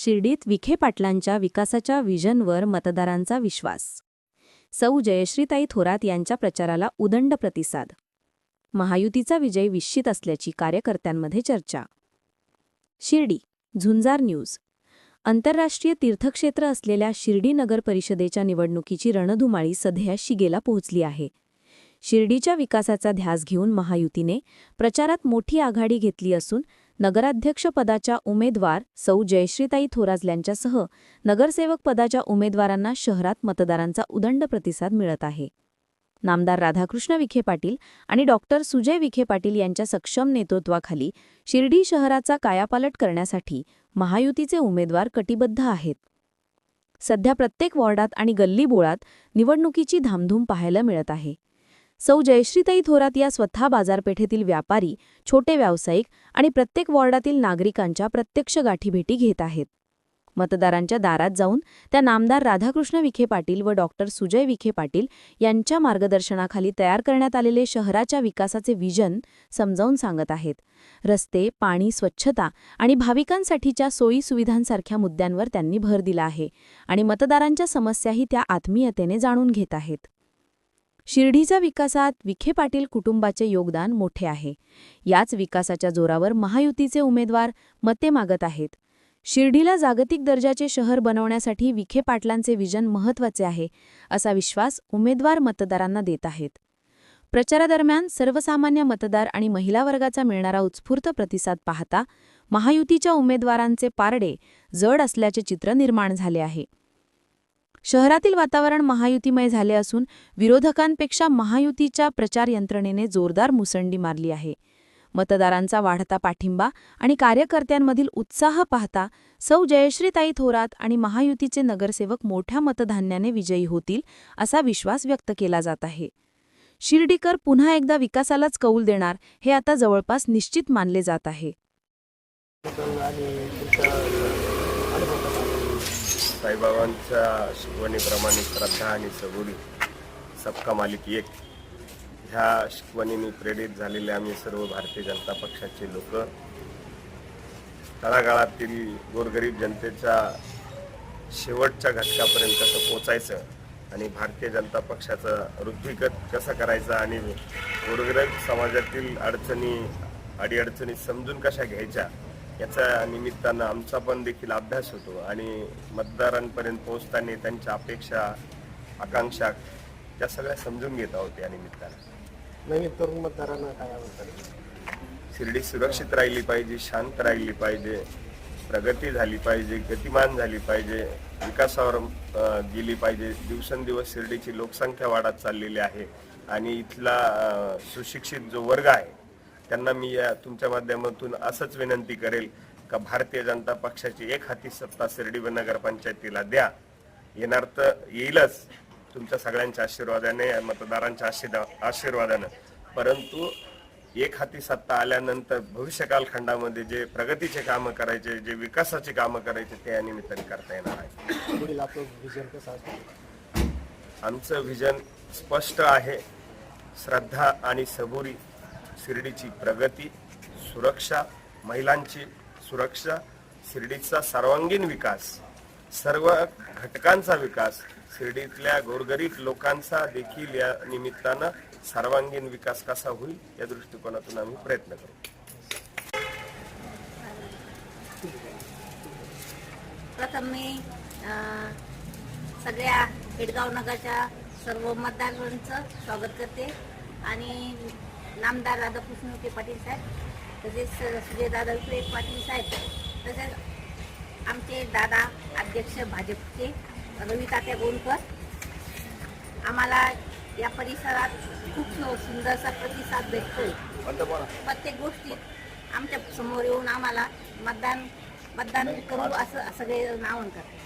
शिर्डीत विखे पाटलांच्या विकासाच्या विजनवर मतदारांचा विश्वास. सौ जयश्रीताई थोरात यांच्या प्रचाराला उदंड प्रतिसाद. महायुतीचा विजय विश्चित असल्याची कार्यकर्त्यांमध्ये चर्चा. शिर्डी झुंजार न्यूज. आंतरराष्ट्रीय तीर्थक्षेत्र असलेल्या शिर्डी नगर परिषदेच्या निवडणुकीची रणधुमाळी सध्या शिगेला पोहोचली आहे. शिर्डीच्या विकासाचा ध्यास घेऊन महायुतीने प्रचारात मोठी आघाडी घेतली असून नगराध्यक्षपदाच्या उमेदवार सौ. जयश्रीताई थोराजल्यांच्यासह नगरसेवक पदाच्या उमेदवारांना शहरात मतदारांचा उदंड प्रतिसाद मिळत आहे. नामदार राधाकृष्ण विखे पाटील आणि डॉक्टर सुजय विखे पाटील यांच्या सक्षम नेतृत्वाखाली शिर्डी शहराचा कायापालट करण्यासाठी महायुतीचे उमेदवार कटिबद्ध आहेत. सध्या प्रत्येक वॉर्डात आणि गल्लीबोळात निवडणुकीची धामधूम पाहायला मिळत आहे. सौ जयश्रीताई थोरात या स्वतः बाजारपेठेतील व्यापारी छोटे व्यावसायिक आणि प्रत्येक वॉर्डातील नागरिकांच्या प्रत्यक्ष गाठीभेटी घेत आहेत. मतदारांच्या दारात जाऊन त्या नामदार राधाकृष्ण विखे पाटील व डॉक्टर सुजय विखे पाटील यांच्या मार्गदर्शनाखाली तयार करण्यात आलेले शहराच्या विकासाचे विजन समजावून सांगत आहेत. रस्ते पाणी स्वच्छता आणि भाविकांसाठीच्या सोयी सुविधांसारख्या मुद्द्यांवर त्यांनी भर दिला आहे आणि मतदारांच्या समस्याही त्या आत्मीयतेने जाणून घेत आहेत. शिर्डीच्या विकासात विखे पाटील कुटुंबाचे योगदान मोठे आहे. याच विकासाच्या जोरावर महायुतीचे उमेदवार मते मागत आहेत. शिर्डीला जागतिक दर्जाचे शहर बनवण्यासाठी विखे पाटलांचे विजन महत्त्वाचे आहे असा विश्वास उमेदवार मतदारांना देत आहेत. प्रचारादरम्यान सर्वसामान्य मतदार आणि महिला वर्गाचा मिळणारा उत्स्फूर्त प्रतिसाद पाहता महायुतीच्या उमेदवारांचे पारडे जड असल्याचे चित्र निर्माण झाले आहे. शहरातील वातावरण महायुतीमय झाले असून विरोधकांपेक्षा महायुतीच्या प्रचार यंत्रणेने जोरदार मुसंडी मारली आहे. मतदारांचा वाढता पाठिंबा आणि कार्यकर्त्यांमधील उत्साह पाहता सौ जयश्रीताई थोरात आणि महायुतीचे नगरसेवक मोठ्या मतधान्याने विजयी होतील असा विश्वास व्यक्त केला जात आहे. शिर्डीकर पुन्हा एकदा विकासालाच कौल देणार हे आता जवळपास निश्चित मानले जात आहे. साईबाबांच्या शिकवणीप्रमाणे श्रद्धा आणि सगुडी सबका मालिक एक. ह्या शिकवणीने प्रेरित झालेले आम्ही सर्व भारतीय जनता पक्षाचे लोक. तळागाळातील गोरगरीब जनतेच्या शेवटच्या घटकापर्यंत कसं पोचायचं आणि भारतीय जनता पक्षाचा वृद्धिगत कसा करायचा आणि गोरगरीब समाजातील अडचणी अडीअडचणी समजून कशा घ्यायच्या याच्या निमित्तानं आमचा पण देखील अभ्यास होतो आणि मतदारांपर्यंत पोहोचताना त्यांच्या अपेक्षा आकांक्षा त्या सगळ्या समजून घेत आहोत या निमित्तानं. नवीन तरुण मतदारांना काय आवडतं? शिर्डी सुरक्षित राहिली पाहिजे शांत राहिली पाहिजे प्रगती झाली पाहिजे गतिमान झाली पाहिजे विकासावर गेली पाहिजे. दिवसेंदिवस शिर्डीची लोकसंख्या वाढत चाललेली आहे आणि इथला सुशिक्षित जो वर्ग आहे त्यांना मी या तुमच्या माध्यमातून असंच विनंती करेल का भारतीय जनता पक्षाची एक हाती सत्ता शिर्डी व नगरपंचायतीला द्या. येणार तर येईलच. तुमच्या सगळ्यांच्या आशीर्वादाने मतदारांच्या आशीर्वा- आशीर्वादानं. परंतु एक हाती सत्ता आल्यानंतर भविष्यकाल खंडामध्ये जे प्रगतीचे कामं करायचे जे विकासाचे कामं करायचे ते या निमित्ताने करता येणार आहे. आमचं विजन स्पष्ट आहे. श्रद्धा आणि सबुरी शिर्डीची प्रगती सुरक्षा महिलांची सुरक्षा शिर्डीचा सर्वांगीण विकास सर्व घटकांचा विकास शिर्डीतल्या गोरगरीब लोकांचा देखील या निमित्तानं सर्वांगीण विकास कसा होईल या दृष्टिकोनातून आम्ही प्रयत्न करू. प्रथम मी सगळ्या पेडगाव नगरच्या सर्व मतदारांचं स्वागत करते आणि नामदार राधाकृष्ण विखे पाटील साहेब तसेच सुजयदादा विखे पाटील साहेब तसेच आमचे दादा अध्यक्ष भाजपचे रवी तात्या गोलकर आम्हाला या परिसरात खूप सु- सुंदरसा प्रतिसाद भेटतोय. प्रत्येक गोष्टीत आमच्यासमोर येऊन आम्हाला मतदान मतदान करू असं सगळे नावण करतात.